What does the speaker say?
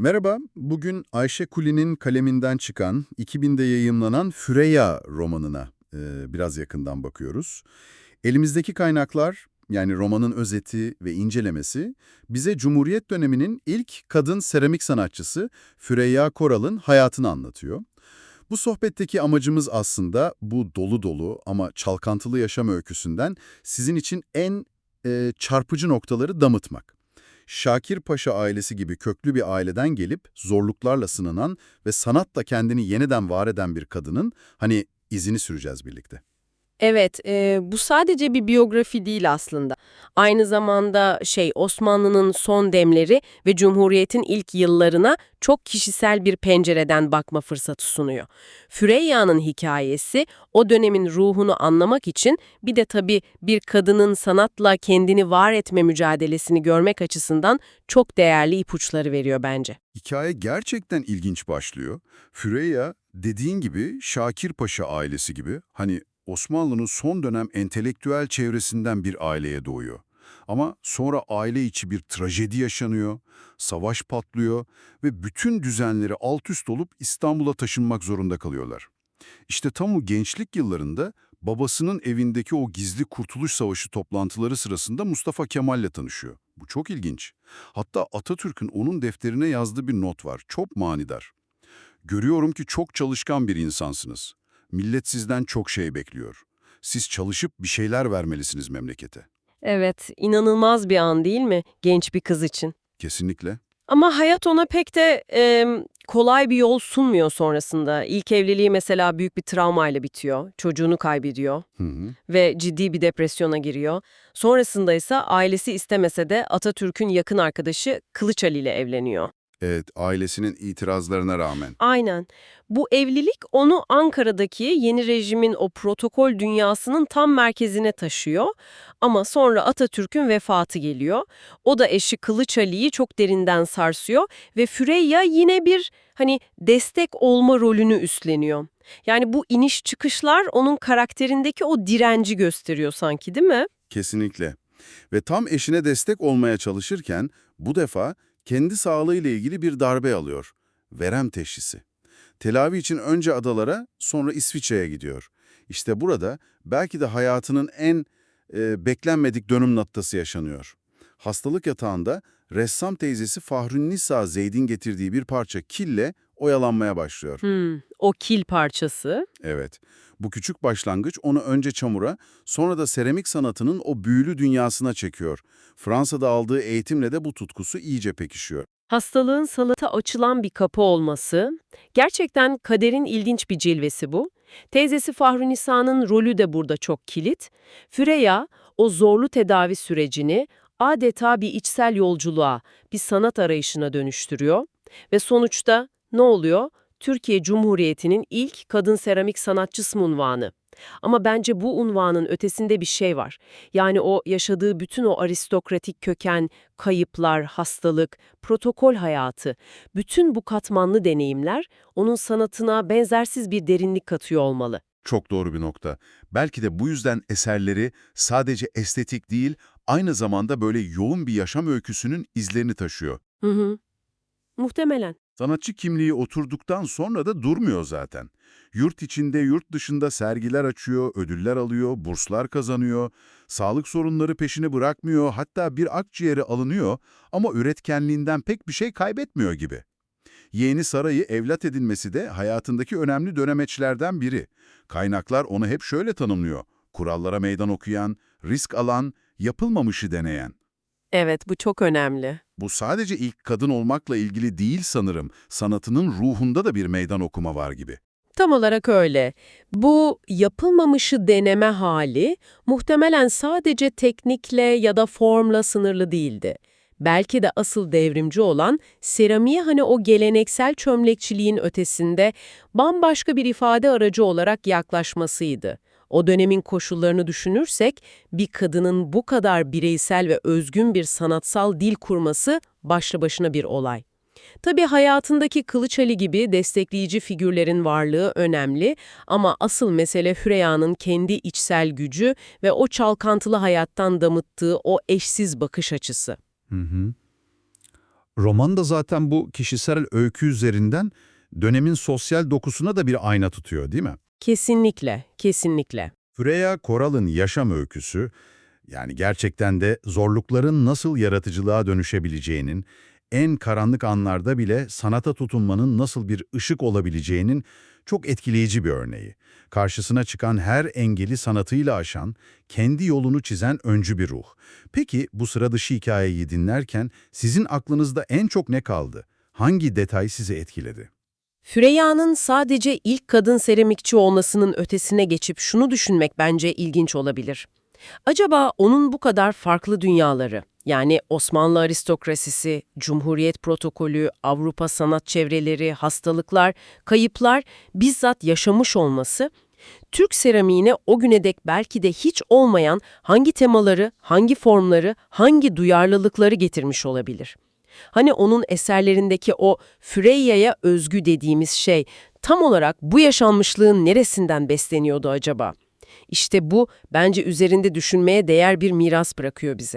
Merhaba, bugün Ayşe Kuli'nin kaleminden çıkan, 2000'de yayımlanan Füreya romanına e, biraz yakından bakıyoruz. Elimizdeki kaynaklar, yani romanın özeti ve incelemesi, bize Cumhuriyet döneminin ilk kadın seramik sanatçısı Füreya Koral'ın hayatını anlatıyor. Bu sohbetteki amacımız aslında bu dolu dolu ama çalkantılı yaşam öyküsünden sizin için en e, çarpıcı noktaları damıtmak. Şakir Paşa ailesi gibi köklü bir aileden gelip zorluklarla sınanan ve sanatla kendini yeniden var eden bir kadının hani izini süreceğiz birlikte. Evet, e, bu sadece bir biyografi değil aslında. Aynı zamanda şey Osmanlı'nın son demleri ve Cumhuriyet'in ilk yıllarına çok kişisel bir pencereden bakma fırsatı sunuyor. Füreyya'nın hikayesi o dönemin ruhunu anlamak için bir de tabii bir kadının sanatla kendini var etme mücadelesini görmek açısından çok değerli ipuçları veriyor bence. Hikaye gerçekten ilginç başlıyor. Füreyya dediğin gibi Şakir Paşa ailesi gibi hani Osmanlı'nın son dönem entelektüel çevresinden bir aileye doğuyor. Ama sonra aile içi bir trajedi yaşanıyor, savaş patlıyor ve bütün düzenleri alt üst olup İstanbul'a taşınmak zorunda kalıyorlar. İşte tam o gençlik yıllarında babasının evindeki o gizli Kurtuluş Savaşı toplantıları sırasında Mustafa Kemal'le tanışıyor. Bu çok ilginç. Hatta Atatürk'ün onun defterine yazdığı bir not var. Çok manidar. Görüyorum ki çok çalışkan bir insansınız. Millet sizden çok şey bekliyor. Siz çalışıp bir şeyler vermelisiniz memlekete. Evet, inanılmaz bir an değil mi genç bir kız için? Kesinlikle. Ama hayat ona pek de e, kolay bir yol sunmuyor sonrasında. İlk evliliği mesela büyük bir travmayla bitiyor. Çocuğunu kaybediyor Hı hı. ve ciddi bir depresyona giriyor. Sonrasında ise ailesi istemese de Atatürk'ün yakın arkadaşı Kılıç Ali ile evleniyor. Evet, ailesinin itirazlarına rağmen. Aynen. Bu evlilik onu Ankara'daki yeni rejimin o protokol dünyasının tam merkezine taşıyor. Ama sonra Atatürk'ün vefatı geliyor. O da eşi Kılıç Ali'yi çok derinden sarsıyor ve Füreyya yine bir hani destek olma rolünü üstleniyor. Yani bu iniş çıkışlar onun karakterindeki o direnci gösteriyor sanki değil mi? Kesinlikle. Ve tam eşine destek olmaya çalışırken bu defa kendi sağlığıyla ilgili bir darbe alıyor. Verem teşhisi. Telavi için önce adalara sonra İsviçre'ye gidiyor. İşte burada belki de hayatının en e, beklenmedik dönüm noktası yaşanıyor. Hastalık yatağında ressam teyzesi Fahrünnisa Zeyd'in getirdiği bir parça kille oyalanmaya başlıyor. Hmm, o kil parçası. Evet, bu küçük başlangıç onu önce çamura, sonra da seramik sanatının o büyülü dünyasına çekiyor. Fransa'da aldığı eğitimle de bu tutkusu iyice pekişiyor. Hastalığın salata açılan bir kapı olması, gerçekten kaderin ilginç bir cilvesi bu. Teyzesi Fahrünisa'nın rolü de burada çok kilit. Füreya, o zorlu tedavi sürecini adeta bir içsel yolculuğa, bir sanat arayışına dönüştürüyor. Ve sonuçta ne oluyor? Türkiye Cumhuriyeti'nin ilk kadın seramik sanatçısı unvanı. Ama bence bu unvanın ötesinde bir şey var. Yani o yaşadığı bütün o aristokratik köken, kayıplar, hastalık, protokol hayatı, bütün bu katmanlı deneyimler onun sanatına benzersiz bir derinlik katıyor olmalı. Çok doğru bir nokta. Belki de bu yüzden eserleri sadece estetik değil, aynı zamanda böyle yoğun bir yaşam öyküsünün izlerini taşıyor. Hı hı. Muhtemelen. Sanatçı kimliği oturduktan sonra da durmuyor zaten. Yurt içinde, yurt dışında sergiler açıyor, ödüller alıyor, burslar kazanıyor, sağlık sorunları peşini bırakmıyor, hatta bir akciğeri alınıyor ama üretkenliğinden pek bir şey kaybetmiyor gibi. Yeğeni Saray'ı evlat edinmesi de hayatındaki önemli dönemeçlerden biri. Kaynaklar onu hep şöyle tanımlıyor. Kurallara meydan okuyan, risk alan, yapılmamışı deneyen. Evet, bu çok önemli. Bu sadece ilk kadın olmakla ilgili değil sanırım. Sanatının ruhunda da bir meydan okuma var gibi. Tam olarak öyle. Bu yapılmamışı deneme hali muhtemelen sadece teknikle ya da formla sınırlı değildi. Belki de asıl devrimci olan seramiğe hani o geleneksel çömlekçiliğin ötesinde bambaşka bir ifade aracı olarak yaklaşmasıydı. O dönemin koşullarını düşünürsek bir kadının bu kadar bireysel ve özgün bir sanatsal dil kurması başlı başına bir olay. Tabii hayatındaki Kılıç Ali gibi destekleyici figürlerin varlığı önemli ama asıl mesele Hüreya'nın kendi içsel gücü ve o çalkantılı hayattan damıttığı o eşsiz bakış açısı. Hı hı. Roman da zaten bu kişisel öykü üzerinden dönemin sosyal dokusuna da bir ayna tutuyor değil mi? Kesinlikle, kesinlikle. Freya Koral'ın yaşam öyküsü, yani gerçekten de zorlukların nasıl yaratıcılığa dönüşebileceğinin, en karanlık anlarda bile sanata tutunmanın nasıl bir ışık olabileceğinin çok etkileyici bir örneği. Karşısına çıkan her engeli sanatıyla aşan, kendi yolunu çizen öncü bir ruh. Peki bu sıra dışı hikayeyi dinlerken sizin aklınızda en çok ne kaldı? Hangi detay sizi etkiledi? Füreyya'nın sadece ilk kadın seramikçi olmasının ötesine geçip şunu düşünmek bence ilginç olabilir. Acaba onun bu kadar farklı dünyaları, yani Osmanlı aristokrasisi, Cumhuriyet protokolü, Avrupa sanat çevreleri, hastalıklar, kayıplar bizzat yaşamış olması, Türk seramiğine o güne dek belki de hiç olmayan hangi temaları, hangi formları, hangi duyarlılıkları getirmiş olabilir? Hani onun eserlerindeki o Füreyya'ya özgü dediğimiz şey tam olarak bu yaşanmışlığın neresinden besleniyordu acaba? İşte bu bence üzerinde düşünmeye değer bir miras bırakıyor bize.